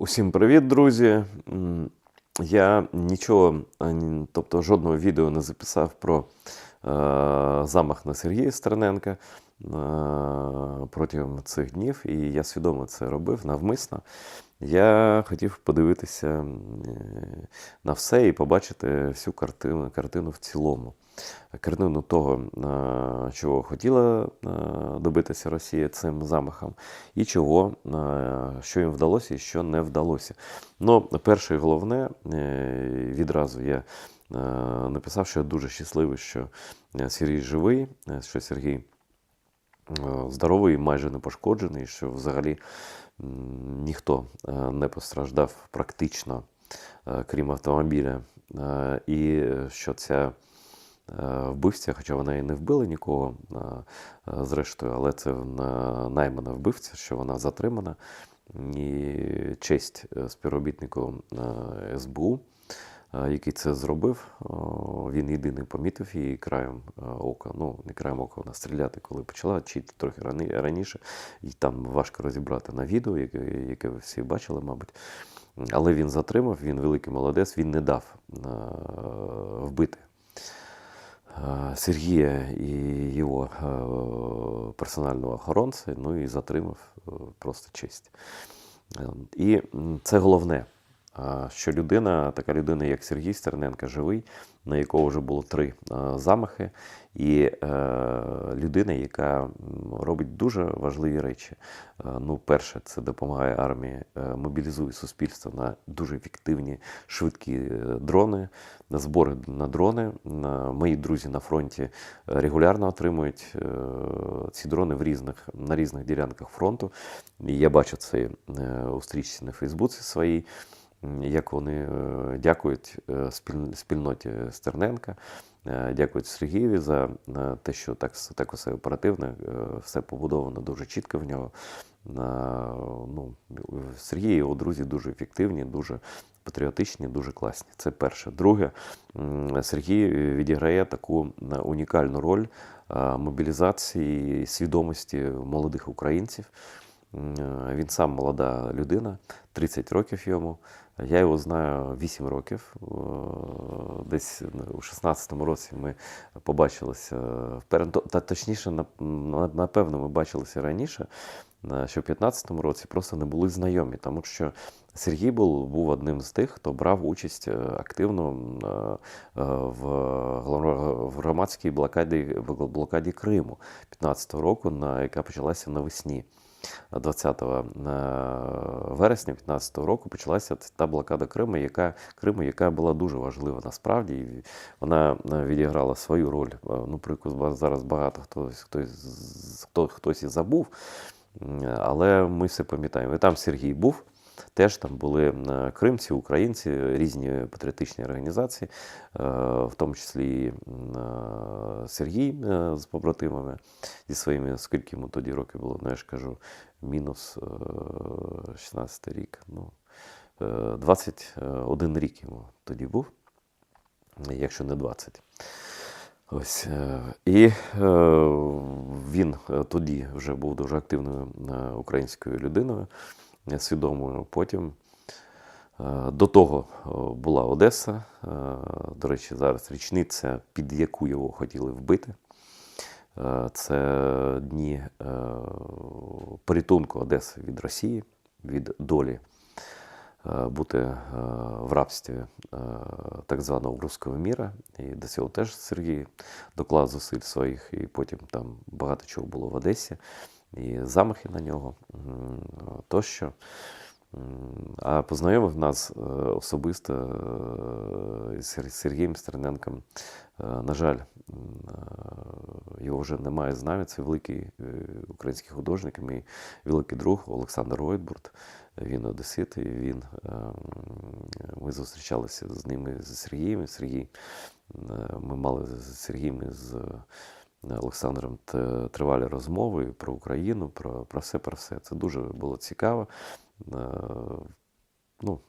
Усім привіт, друзі. Я нічого, тобто жодного відео не записав про е, замах на Сергія Стерненка е, протягом цих днів, і я свідомо це робив навмисно. Я хотів подивитися е, на все і побачити всю картину, картину в цілому. Картину того, чого хотіла добитися Росія цим замахом, і чого, що їм вдалося і що не вдалося. Ну, перше і головне, е, відразу я написав, що я дуже щасливий, що е, Сергій живий, що Сергій здоровий, майже не пошкоджений, що взагалі ніхто е, не постраждав практично, е, крім автомобіля. Е, І що ця е, вбивця, хоча вона і не вбила нікого, е, е, зрештою, але це наймана вбивця, що вона затримана. І честь е, співробітнику е, СБУ, е, який це зробив, він єдиний помітив її краєм е, ока. Ну, не краєм ока, вона стріляти, коли почала, чи трохи раніше. І там важко розібрати на відео, яке, яке ви всі бачили, мабуть. Але він затримав, він великий молодець, він не дав е, вбити е, Сергія і його е, персонального охоронця, ну і затримав е, просто честь. Е, І це головне, що людина, така людина, як Сергій Стерненко, живий, на якого вже було три замахи, і е, людина, яка робить дуже важливі речі. Е, Ну, перше, це допомагає армії, е, мобілізує суспільство на дуже ефективні, швидкі дрони, на збори на дрони. Мої друзі на фронті регулярно отримують ці дрони в різних, на різних ділянках фронту. І я бачу це у стрічці на Фейсбуці своїй, як вони е, дякують е, спільноті Стерненка, е, дякують Сергієві за те, що так, так усе оперативно, е, все побудовано дуже чітко в нього. Ну, Сергій і його друзі дуже ефективні, дуже патріотичні, дуже класні. Це перше. Друге, Сергій відіграє таку унікальну роль мобілізації свідомості молодих українців. Він сам молода людина, 30 років йому. Я його знаю 8 років. Е, Десь у 16-му році ми побачилися. Та точніше, на- напевно, ми бачилися раніше, е, що в 15-му році просто не були знайомі, тому що Сергій був, був одним з тих, хто брав участь е, активно в, громадській блокаді, блокаді Криму 15-го року, на, яка почалася навесні. 20 е, вересня 15 року почалася та блокада Криму, яка Криму, яка була дуже важлива насправді. І вона е, відіграла свою роль. Е, Ну, про зараз багато хтось хтось хто хтось і забув. Але ми все пам'ятаємо. І там Сергій був. Теж там були е, кримці, українці, різні патріотичні організації, е, в тому числі е, Сергій з побратимами зі своїми, скільки йому тоді років було, ну я ж кажу, мінус е, 16 рік. Ну, е, 21 рік йому тоді був, якщо не 20. Ось. І він тоді вже був дуже активною українською людиною, свідомою. Потім е, до того е, була Одеса. е, До речі, зараз річниця, під яку його хотіли вбити. Це дні порятунку Одеси від Росії, від долі бути в рабстві так званого руського міра. І до цього теж Сергій доклав зусиль своїх, і потім там багато чого було в Одесі, і замахи на нього тощо. А познайомив нас е, особисто е, з Сергієм Стерненком. Е, На жаль, його вже немає з нами. Це великий український художник, мій великий друг Олександр Войтбурт. Він одесит, і він, ми зустрічалися з ними з Сергієм. Сергій, ми мали з Сергієм з Олександром тривалі розмови про Україну, про, про все, про все. Це дуже було цікаво. Е, Ну,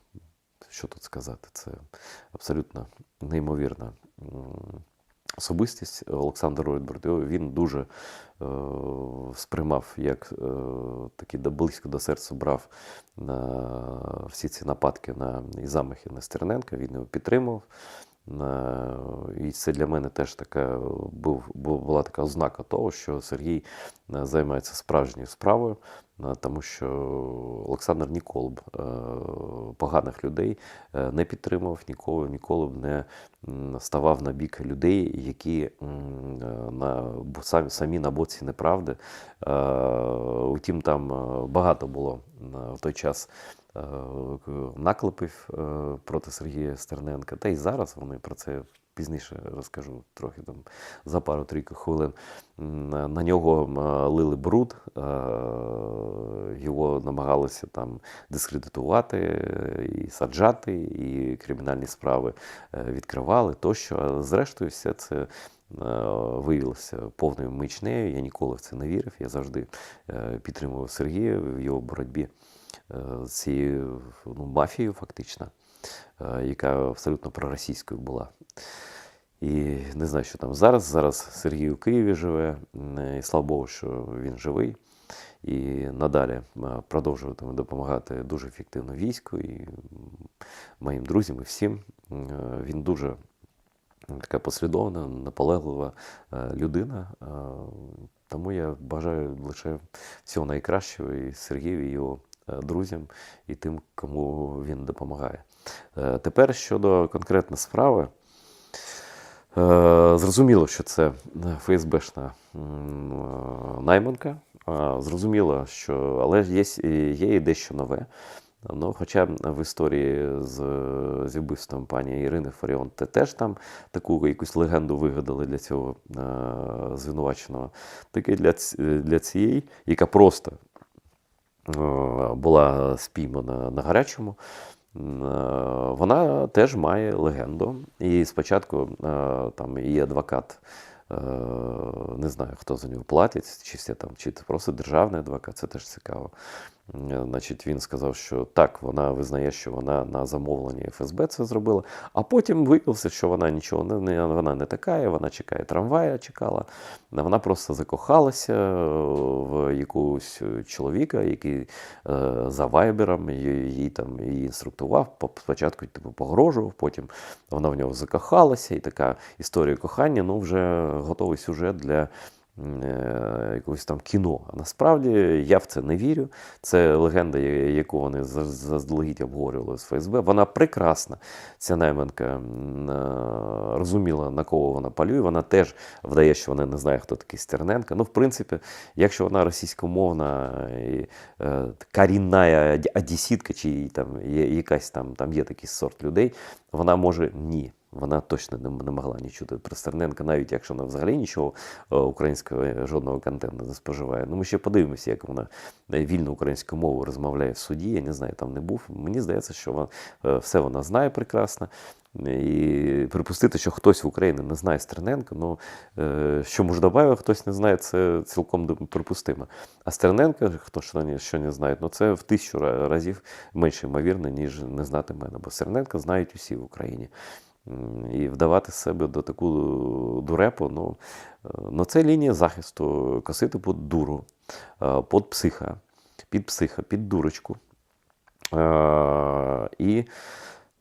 що тут сказати? Це абсолютно неймовірна особистість Олександр Ройдберг, він дуже е, сприймав як е, такий близько до серця брав всі ці нападки на і замахи на Стерненка, він його підтримував. Е, І це для мене теж така був, була така ознака того, що Сергій е, займається справжньою справою, е, тому що Олександр ніколи б поганих людей не підтримував, ніколи, ніколи б не ставав на бік людей, які на, самі, самі на боці неправди. Утім, там багато було в той час наклепів е, проти Сергія Стерненка. Та й зараз вони про це пізніше розкажу трохи там за пару-трійку хвилин. На нього лили бруд, е, його намагалися там дискредитувати е, і саджати, і кримінальні справи е, відкривали тощо. Зрештою, все це е, виявилося повною мичнею. Я ніколи в це не вірив. Я завжди е, підтримував Сергія в його боротьбі е, цією ну, мафією, фактично, е, яка абсолютно проросійською була. І не знаю, що там зараз. Зараз Сергій у Києві живе, і слава Богу, що він живий. І надалі е, продовжуватиме допомагати дуже ефективно війську і моїм друзям і всім. Е, Він дуже така послідовна, наполеглива е, людина. Е, Тому я бажаю лише всього найкращого і Сергію, і його е, друзям, і тим, кому він допомагає. Е, Тепер щодо конкретної справи. Е, Зрозуміло, що це ФСБшна е, найманка. Е, Зрозуміло, що але є, є і дещо нове. Ну, хоча в історії з, з вбивством пані Ірини Фаріон те теж там таку якусь легенду вигадали для цього е, звинуваченого. Таке для, для цієї, яка просто е, була спіймана на гарячому. е, Вона теж має легенду. І спочатку е, там її адвокат, е, не знаю, хто за нього платить, чи все там, чи це просто державний адвокат, це теж цікаво. Е, Значить, він сказав, що так, вона визнає, що вона на замовлення ФСБ це зробила, а потім виявилося, що вона нічого не, вона не така, вона чекає трамвая, чекала. Вона просто закохалася е, в якогось чоловіка, який е, за вайбером її, там її інструктував. Спочатку типу, погрожував, потім вона в нього закохалася, і така історія кохання, ну вже готовий сюжет для якогось там кіно. А насправді я в це не вірю. Це легенда, яку вони за- заздалегідь обговорювали з ФСБ. Вона прекрасна. Ця найманка е, розуміла, на кого вона полює. Вона теж вдає, що вона не знає, хто такий Стерненко. Ну, в принципі, якщо вона російськомовна і е, корінна одесітка, чи там якась там, там є такий сорт людей, вона може ні. Вона точно не, не могла нічого чути про Стерненка, навіть якщо вона взагалі нічого е, українського е, жодного контенту не споживає. Ну, ми ще подивимося, як вона е, вільно українською мовою розмовляє в суді. Я не знаю, там не був. Мені здається, що вона, все вона знає прекрасно. І припустити, що хтось в Україні не знає Стерненка, ну що Муждабаєва хтось не знає, це цілком припустимо. А Стерненка, хто не, що не знає, ну це в тисячу разів менше ймовірно, ніж не знати мене. Бо Стерненка знають усі в Україні. І вдавати себе до таку дурепу, ну, е, ну це лінія захисту, косити під дуру, е, під психа, під психа, під дурочку. Е, І,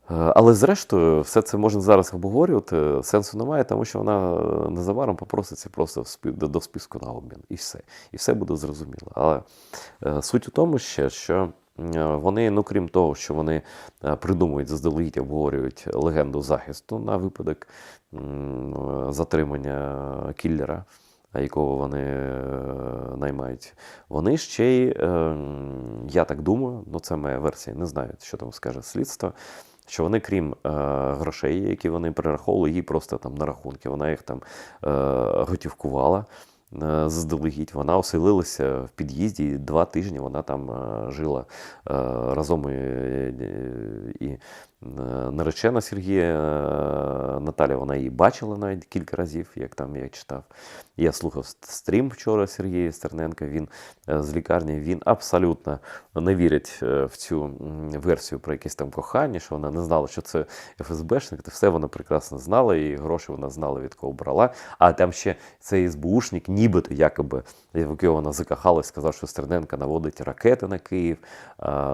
але зрештою, все це можна зараз обговорювати. Сенсу немає, тому що вона незабаром попроситься просто до, списку на обмін. І все. І все буде зрозуміло. Але суть у тому ще, що вони, ну крім того, що вони е, придумують, заздалегідь обговорюють легенду захисту на випадок е, затримання кіллера якого вони е, наймають. Вони ще й, е, я так думаю, ну це моя версія, не знаю, що там скаже слідство. Що вони, крім е, грошей, які вони перераховували, їй просто там на рахунки, вона їх там е, готівкувала. Е, заздалегідь. Вона оселилася в під'їзді, два тижні вона там е, жила е, разом і, і наречена Сергія е, Наталя, вона її бачила навіть кілька разів, як там я читав. Я слухав стрім вчора Сергія Стерненка. Він е, з лікарні він абсолютно не вірить е, в цю версію про якесь там кохання, що вона не знала, що це ФСБшник. Це все вона прекрасно знала, і гроші вона знала, від кого брала. А там ще цей СБУшник, нібито якоби вона закохалась, сказав, що Стерненка наводить ракети на Київ.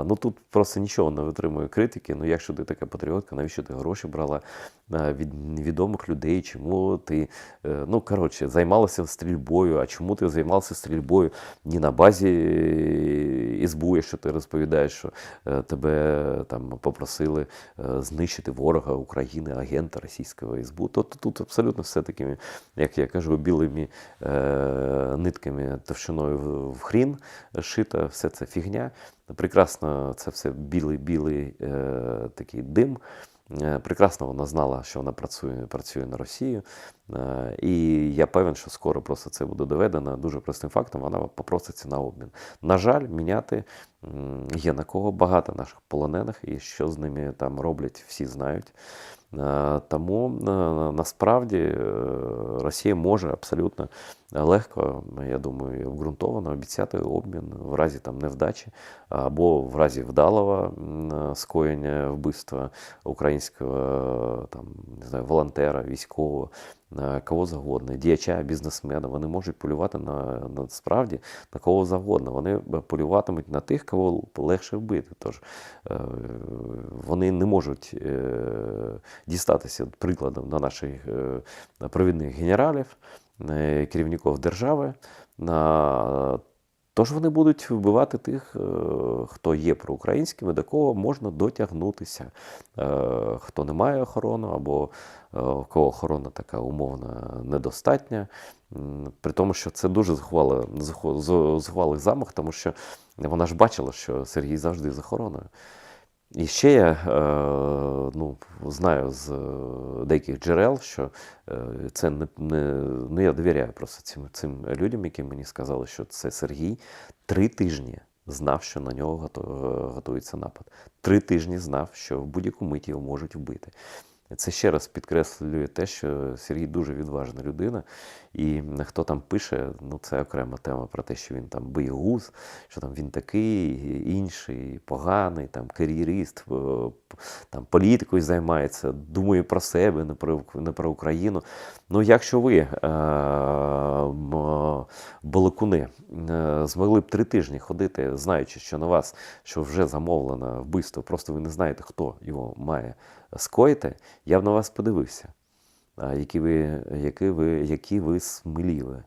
Ну тут просто нічого не витримує критики. Ну, якщо ти така патріотка, навіщо ти гроші брала е, від невідомих людей? Чому ти е, ну коротше займалася стрільбою? А чому ти займалася стрільбою не на базі е, СБУ, якщо ти розповідаєш, що тебе там попросили знищити ворога України, агента російського СБУ? То тут абсолютно все такими, як я кажу, білими нитками товщиною в хрін шита, все це фігня. Прекрасно, це все білий-білий е, такий дим. Е, Прекрасно вона знала, що вона працює, працює на Росію. Е, І я певен, що скоро просто це буде доведено дуже простим фактом. Вона попроситься на обмін. На жаль, міняти є на кого багато наших полонених, і що з ними там роблять, всі знають. Е, Тому е, насправді е, Росія може абсолютно легко, я думаю, обґрунтовано обіцяти обмін в разі там невдачі або в разі вдалого скоєння вбивства українського там не знаю, волонтера, військового, кого завгодно, діяча, бізнесмена. Вони можуть полювати на насправді на кого завгодно. Вони полюватимуть на тих, кого легше вбити. Тож е, вони не можуть е, дістатися прикладом на наших е, провідних генералів, е, керівників держави. На Тож вони будуть вбивати тих, е, хто є проукраїнськими, до кого можна дотягнутися, Е, хто не має охорони, або е, у кого охорона така умовна недостатня. При тому, що це дуже зухвалий, зухвалий замах, тому що вона ж бачила, що Сергій завжди з охороною. І ще я е, ну, знаю з е, деяких джерел, що е, це не, не, ну, я довіряю просто цим, цим людям, які мені сказали, що це Сергій три тижні знав, що на нього готується напад. Три тижні знав, що в будь-яку мить його можуть вбити. Це ще раз підкреслює те, що Сергій дуже відважна людина, і хто там пише, ну це окрема тема про те, що він там боєгуз, що там він такий, інший, поганий, там кар'єрист, е, там політикою займається, думає про себе, не про, не про Україну. Ну, якщо ви, е, балакуни, е, змогли б три тижні ходити, знаючи, що на вас що вже замовлено вбивство, просто ви не знаєте, хто його має скоїти, я б на вас подивився. Які ви, які ви, які ви сміливі,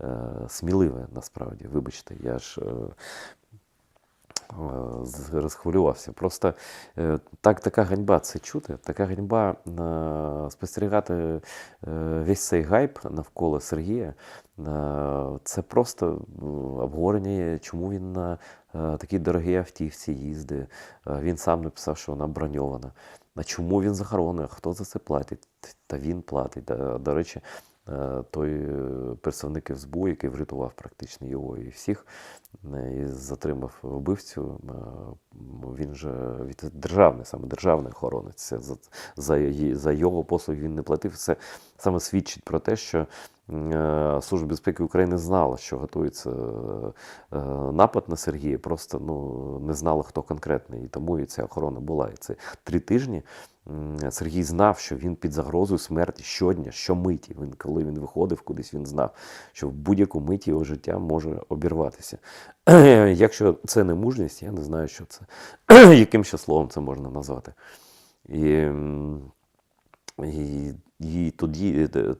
е, сміливі насправді. Вибачте, я ж е, е, розхвилювався. Просто так, така ганьба це чути, така ганьба спостерігати весь цей гайп навколо Сергія. Це просто обговорення, чому він на такій дорогій автівці їздить. Він сам написав, що вона броньована. А чому він захоронує? Хто за це платить? Та він платить. До, до речі, е, той е, представник СБУ, який врятував практично його і всіх, е, і затримав вбивцю, е, він же від державний, саме державний охоронець. За, за, за його послуги він не платив. Це саме свідчить про те, що е, Служба безпеки України знала, що готується е, напад на Сергія, просто ну, не знала, хто конкретний. І тому і ця охорона була. І це три тижні. Сергій знав, що він під загрозою смерті щодня, щомиті. Він, коли він виходив кудись, він знав, що в будь-яку мить його життя може обірватися. Якщо це не мужність, я не знаю, що це. Яким ще словом це можна назвати. І, і, і тоді, е, е,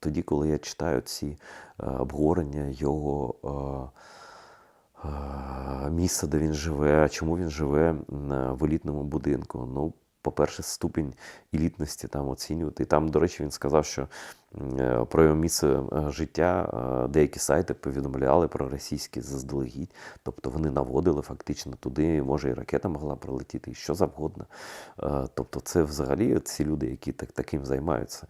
тоді, коли я читаю ці е, обговорення його місця, де він живе, чому він живе в елітному будинку. Ну, по-перше, ступінь елітності там оцінювати. І там, до речі, він сказав, що е, про його місце е, життя е, деякі сайти повідомляли про російські заздалегідь. Тобто вони наводили фактично туди, може, і ракета могла пролетіти, і що завгодно. Тобто, це взагалі ці люди, які так, таким займаються,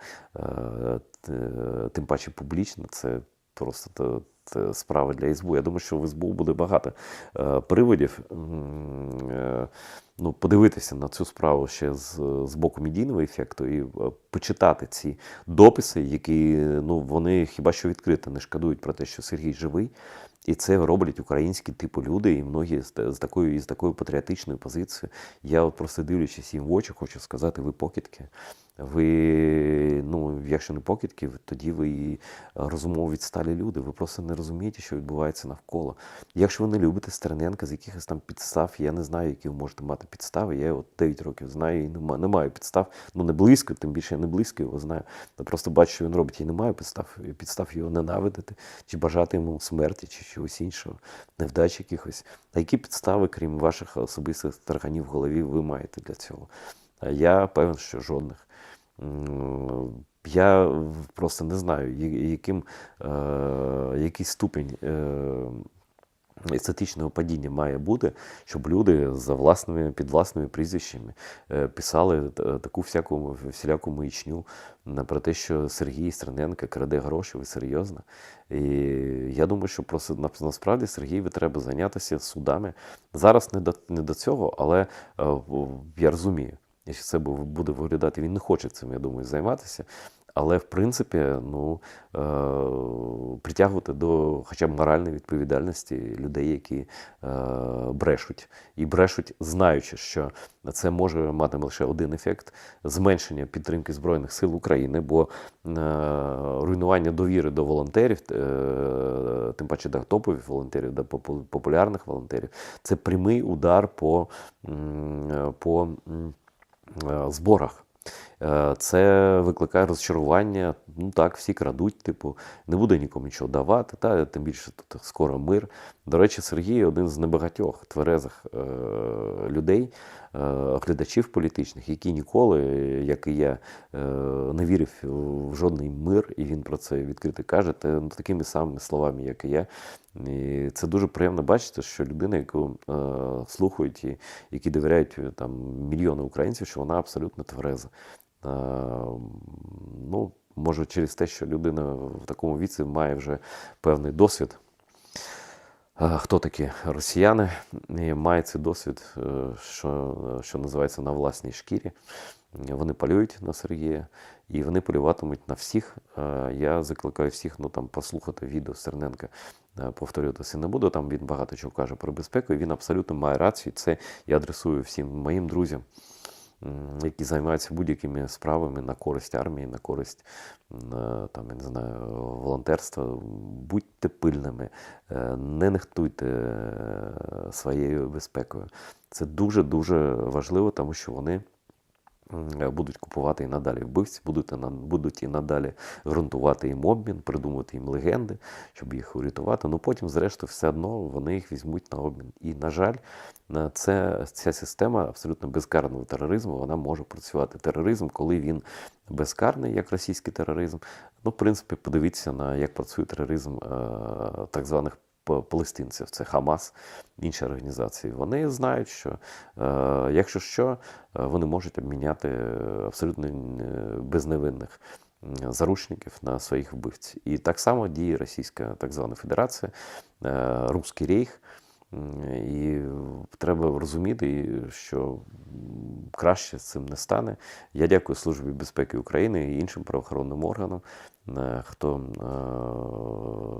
тим паче публічно, це просто та- та для СБУ. Я думаю, що в СБУ буде багато е, приводів. е, Ну, подивитися на цю справу ще з, з боку медійного ефекту і е, почитати ці дописи, які ну вони хіба що відкрито не шкодують про те, що Сергій живий, і це роблять українські типу люди, і многі з, з такою із такою патріотичною позицією. Я от просто дивлячись їм в очі, хочу сказати, ви покидьки. Ви, ну, якщо не покидьки, тоді ви і розумово відсталі люди. Ви просто не розумієте, що відбувається навколо. Якщо ви не любите Стерненка з якихось там підстав, я не знаю, які ви можете мати підстави. Я його 9 років знаю і не маю підстав. Ну не близько, тим більше я не близько його знаю. Я просто бачу, що він робить і не маю підстав, підстав його ненавидити, чи бажати йому смерті, чи чогось іншого, невдач якихось. А які підстави, крім ваших особистих тарганів в голові, ви маєте для цього? Я певен, що жодних. Я просто не знаю, яким, е, який ступінь е, естетичного падіння має бути, щоб люди за власними під власними прізвищами е, писали таку всяку всіляку маячню про те, що Сергій Стерненко краде гроші, ви серйозно. І я думаю, що просто насправді Сергієві треба зайнятися судами. Зараз не до, не до цього, але я розумію, якщо це буде виглядати, він не хоче цим, я думаю, займатися. Але в принципі, ну е, притягувати до хоча б моральної відповідальності людей, які е, брешуть, і брешуть, знаючи, що це може мати лише один ефект зменшення підтримки Збройних сил України, бо е, руйнування довіри до волонтерів, е, тим паче до топових волонтерів, до популярних волонтерів, це прямий удар по, по зборах. Е, Це викликає розчарування. Ну так, всі крадуть, типу, не буде нікому нічого давати, та тим більше тут скоро мир. До речі, Сергій один з небагатьох тверезих е, людей, е, глядачів політичних, які ніколи, як і я, е, не вірив в жодний мир, і він про це відкрито каже, та, ну, такими самими словами, як і я. І це дуже приємно бачити, що людина, яку е, слухають і які довіряють е, там мільйони українців, що вона абсолютно твереза. Е, ну, може, через те, що людина в такому віці має вже певний досвід. Хто такі росіяни? І має цей досвід, е, що, що називається на власній шкірі. Вони полюють на Сергія, і вони полюватимуть на всіх. Е, Я закликаю всіх ну, там, послухати відео Стерненка. Е, Повторюватися не буду. Там він багато чого каже про безпеку, і він абсолютно має рацію. Це я адресую всім моїм друзям, які займаються будь-якими справами на користь армії, на користь там, я не знаю, волонтерства. Будьте пильними, е, не нехтуйте е, своєю безпекою. Це дуже-дуже важливо, тому що вони будуть купувати і надалі вбивці, будуть, будуть і надалі ґрунтувати їм обмін, придумувати їм легенди, щоб їх урятувати. Ну потім, зрештою, все одно вони їх візьмуть на обмін. І, на жаль, це, ця система абсолютно безкарного тероризму, вона може працювати. Тероризм, коли він безкарний, як російський тероризм. Ну, в принципі, подивіться на як працює тероризм е, так званих палестинців, це Хамас, інші організації. Вони знають, що е, якщо що, е, вони можуть обміняти абсолютно е, безневинних заручників на своїх вбивців. І так само діє Російська так звана Федерація, Руський рейх. І треба розуміти, що краще з цим не стане. Я дякую Службі безпеки України і іншим правоохоронним органам, е, хто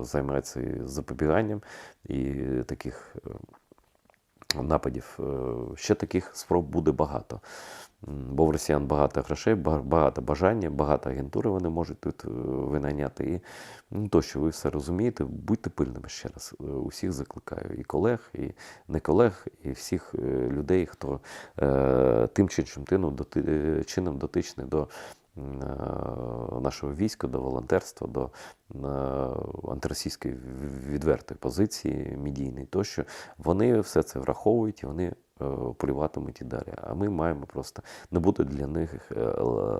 е, займається запобіганням і таких е, нападів. Ще таких спроб буде багато. Бо в росіян багато грошей, багато бажання, багато агентури вони можуть тут е, винайняти. І ну, то, що ви все розумієте, будьте пильними ще раз. Е, Усіх закликаю, і колег, і не колег, і всіх е, людей, хто е, тим чи іншим чином, доти, чином дотичний до е, нашого війська, до волонтерства, до е, антиросійської відвертої позиції медійної, тощо вони все це враховують і вони полюватимуть і далі. А ми маємо просто не бути для них е,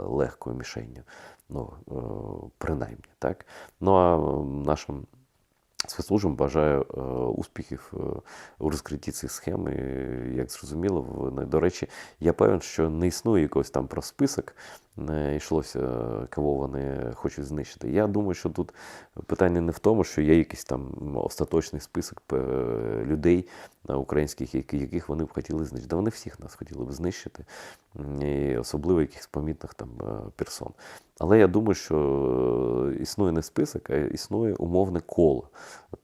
легкою мішенню. Ну, е, принаймні, так. Ну а нашим Спецслужбам бажаю е, успіхів е, у розкритті цих схем. І, як зрозуміло, вони, до речі, я певен, що не існує якогось там про список, не йшлося, е, кого вони хочуть знищити. Я думаю, що тут питання не в тому, що є якийсь там остаточний список е, людей е, українських, яких вони б хотіли знищити. Да вони всіх нас хотіли б знищити, і особливо якихось помітних там е, персон. Але я думаю, що е, існує не список, а існує умовне коло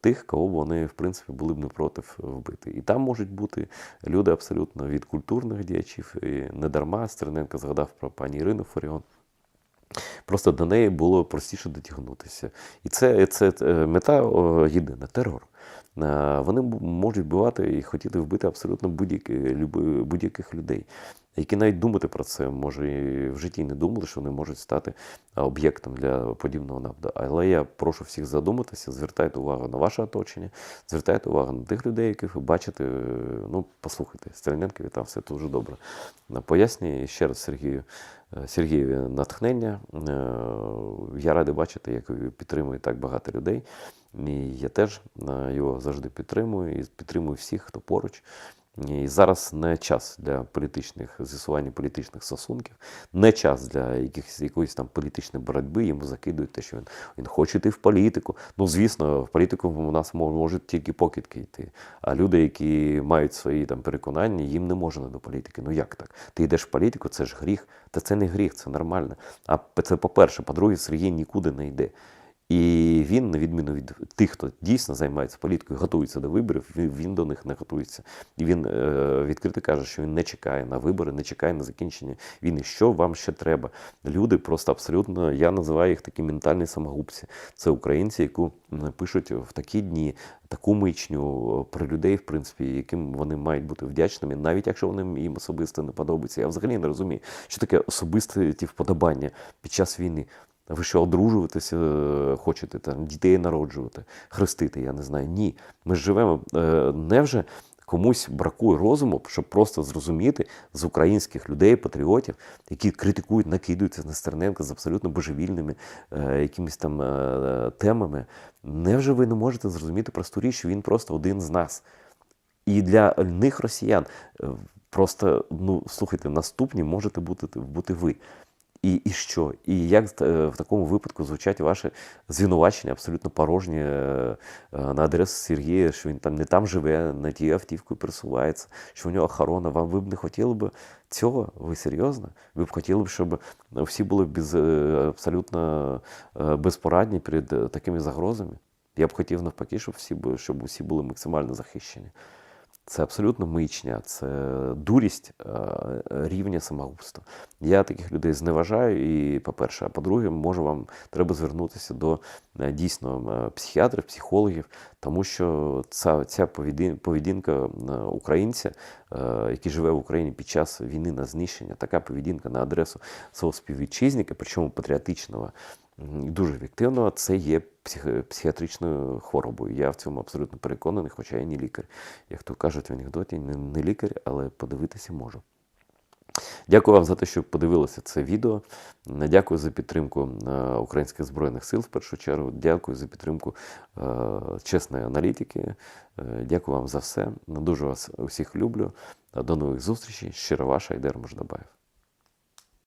тих, кого б вони, в принципі, були б не проти вбити. І там можуть бути люди абсолютно від культурних діячів. І не дарма Стерненко згадав про пані Ірину Фаріон. Просто до неї було простіше дотягнутися. І це, це е, мета єдина терор. Е, Вони можуть вбивати і хотіти вбити абсолютно будь-які, люби- будь-яких людей, які навіть думати про це, може, і в житті не думали, що вони можуть стати е, об'єктом для подібного нападу. Але я прошу всіх задуматися, звертайте увагу на ваше оточення, звертайте увагу на тих людей, яких ви бачите. Е, Ну, послухайте, Стерненкові там все дуже добре. Е, Пояснює ще раз Сергію. Е, Сергієві натхнення. Е, Я радий бачити, як підтримує так багато людей. І я теж е, його завжди підтримую і підтримую всіх, хто поруч. І зараз не час для політичних з'ясування політичних стосунків, не час для якихось якоїсь там політичної боротьби. Йому закидують те, що він, він хоче йти в політику. Ну, звісно, в політику у нас можуть тільки покидки йти. А люди, які мають свої там переконання, їм не можна до політики. Ну як так? Ти йдеш в політику, це ж гріх. Та це не гріх, це нормально. А це по-перше, по-друге, Сергій нікуди не йде. І він, на відміну від тих, хто дійсно займається політикою, готується до виборів, він, до них не готується. І він е, відкрито каже, що він не чекає на вибори, не чекає на закінчення війни. Що вам ще треба? Люди просто абсолютно, я називаю їх такі ментальні самогубці. Це українці, яку пишуть в такі дні таку мичню про людей, в принципі, яким вони мають бути вдячними, навіть якщо вони їм особисто не подобаються. Я взагалі не розумію, що таке особисте ті вподобання під час війни. Ви що, одружуватися е, хочете, там, дітей народжувати, хрестити, я не знаю. Ні. Ми живемо. Е, Невже комусь бракує розуму, щоб просто зрозуміти з українських людей, патріотів, які критикують, накидаються на Стерненка з абсолютно божевільними е, якимись там темами. Невже ви не можете зрозуміти просту річ, що він просто один з нас? І для них росіян просто, ну, слухайте, наступні можете бути, бути ви. І, і що? І як е, в такому випадку звучать ваші звинувачення абсолютно порожні е, е, на адресу Сергія, що він там не там живе, не тією автівкою пересувається, що у нього охорона. Вам ви б не хотіли б цього? Ви серйозно? Ви б хотіли б, щоб всі були без, абсолютно безпорадні перед такими загрозами? Я б хотів навпаки, щоб всі, щоб усі були максимально захищені. Це абсолютно мичня, це дурість е, рівня самогубства. Я таких людей зневажаю. І, по-перше, а по-друге, може вам треба звернутися до е, дійсно е, психіатрів, психологів, тому що ця, ця поведінка українця, який живе в Україні під час війни на знищення, така поведінка на адресу свого співвітчизника, причому патріотичного. Дуже ефективного, це є псих- психіатричною хворобою. Я в цьому абсолютно переконаний, хоча я не лікар. Як то кажуть в анекдоті, не, лікар, але подивитися можу. Дякую вам за те, що подивилися це відео. Дякую за підтримку е, українських збройних сил в першу чергу. Дякую за підтримку е, чесної аналітики. Е, Дякую вам за все. Дуже вас усіх люблю. До нових зустрічей. Щиро ваша Айдер Мождабаєв.